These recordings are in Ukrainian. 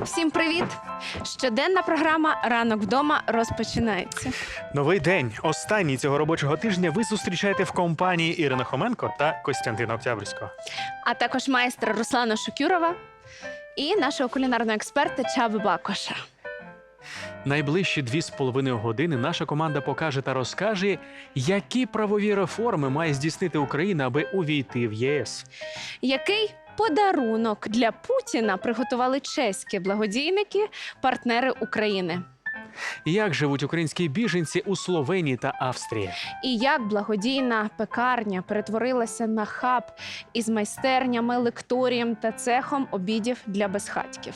Всім привіт! Щоденна програма Ранок вдома розпочинається. Новий день. Останній цього робочого тижня ви зустрічаєте в компанії Ірина Хоменко та Костянтина Октябрьського. А також майстра Руслана Шукюрова і нашого кулінарного експерта Чаби Бакоша. Найближчі дві з половиною години наша команда покаже та розкаже, які правові реформи має здійснити Україна, аби увійти в ЄС. Який подарунок для Путіна приготували чеські благодійники, партнери України? Як живуть українські біженці у Словенії та Австрії? І як благодійна пекарня перетворилася на хаб із майстернями, лекторієм та цехом обідів для безхатьків?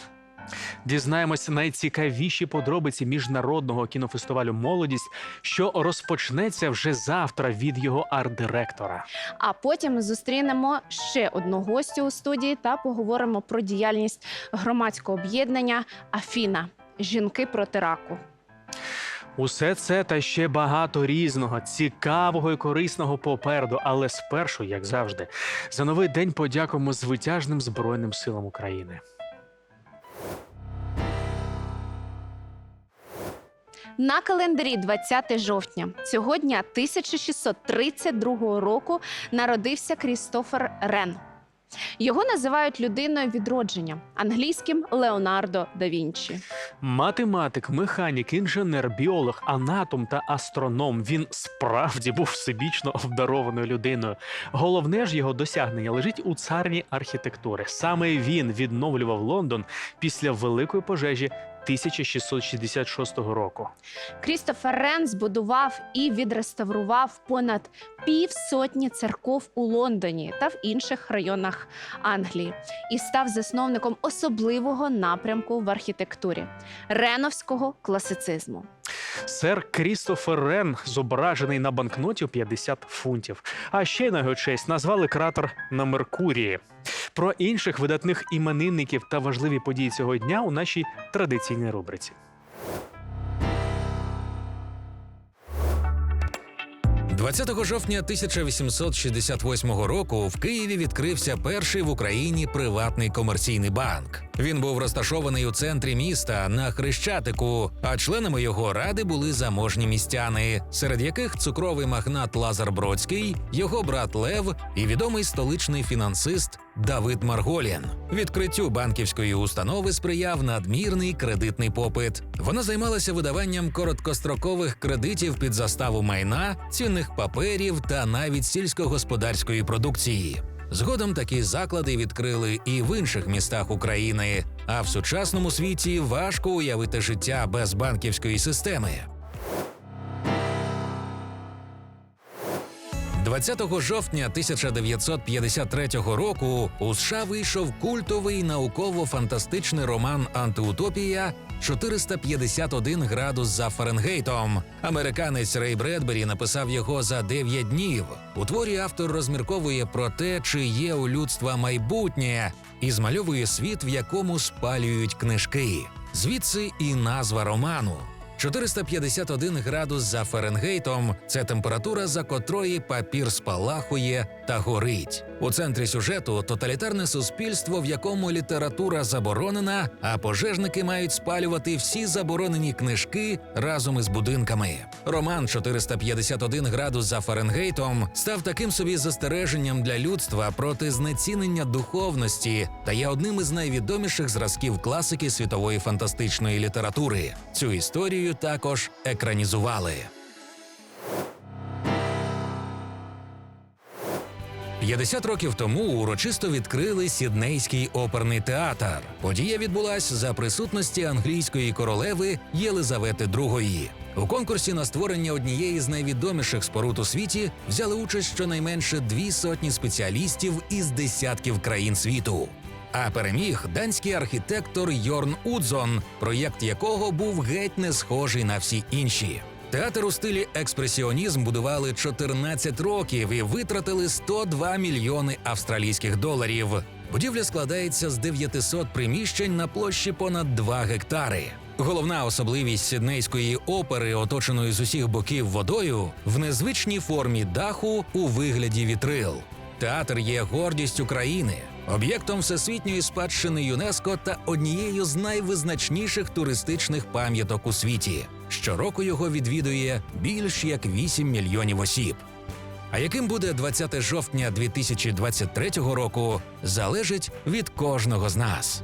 Дізнаємося найцікавіші подробиці міжнародного кінофестивалю Молодість, що розпочнеться вже завтра від його арт-директора. А потім зустрінемо ще одну гостю у студії та поговоримо про діяльність громадського об'єднання Афіна жінки проти раку. Усе це та ще багато різного, цікавого і корисного попереду. Але спершу, як завжди, за новий день подякуємо звитяжним збройним силам України. На календарі 20 жовтня цього дня 1632 року народився Крістофер Рен. Його називають людиною відродження англійським Леонардо да Вінчі. Математик, механік, інженер, біолог, анатом та астроном. Він справді був всебічно обдарованою людиною. Головне ж його досягнення лежить у царні архітектури. Саме він відновлював Лондон після великої пожежі 1666 року. Крістофер Рен збудував і відреставрував понад півсотні церков у Лондоні та в інших районах Англії і став засновником особливого напрямку в архітектурі реновського класицизму. Сер Крістофер Рен зображений на банкноті у 50 фунтів. А ще на його честь назвали кратер на Меркурії. Про інших видатних іменинників та важливі події цього дня у нашій традиційній рубриці. – 20 жовтня 1868 року в Києві відкрився перший в Україні приватний комерційний банк. Він був розташований у центрі міста на Хрещатику, а членами його ради були заможні містяни, серед яких цукровий магнат Лазар Бродський, його брат Лев і відомий столичний фінансист Давид Марголін. Відкриттю банківської установи сприяв надмірний кредитний попит. Вона займалася видаванням короткострокових кредитів під заставу майна, цінних паперів та навіть сільськогосподарської продукції. Згодом такі заклади відкрили і в інших містах України. А в сучасному світі важко уявити життя без банківської системи. 20 жовтня 1953 року у США вийшов культовий науково-фантастичний роман Антиутопія 451 градус за Фаренгейтом. Американець Рей Бредбері написав його за 9 днів. У творі автор розмірковує про те, чи є у людства майбутнє, і змальовує світ, в якому спалюють книжки. Звідси і назва роману. 451 градус за Фаренгейтом це температура, за котрої папір спалахує та горить. У центрі сюжету тоталітарне суспільство, в якому література заборонена, а пожежники мають спалювати всі заборонені книжки разом із будинками. Роман 451 градус за Фаренгейтом став таким собі застереженням для людства проти знецінення духовності та є одним із найвідоміших зразків класики світової фантастичної літератури. Цю історію також екранізували. 50 років тому урочисто відкрили Сіднейський оперний театр. Подія відбулась за присутності англійської королеви Єлизавети II. У конкурсі на створення однієї з найвідоміших споруд у світі взяли участь щонайменше дві сотні спеціалістів із десятків країн світу. А переміг данський архітектор Йорн Удзон, проєкт якого був геть не схожий на всі інші. Театр у стилі експресіонізм будували 14 років і витратили 102 мільйони австралійських доларів. Будівля складається з 900 приміщень на площі понад 2 гектари. Головна особливість сіднейської опери, оточеної з усіх боків водою, в незвичній формі даху у вигляді вітрил. Театр є гордістю країни. об'єктом всесвітньої спадщини ЮНЕСКО та однією з найвизначніших туристичних пам'яток у світі. Щороку його відвідує більш як 8 мільйонів осіб. А яким буде 20 жовтня 2023 року, залежить від кожного з нас.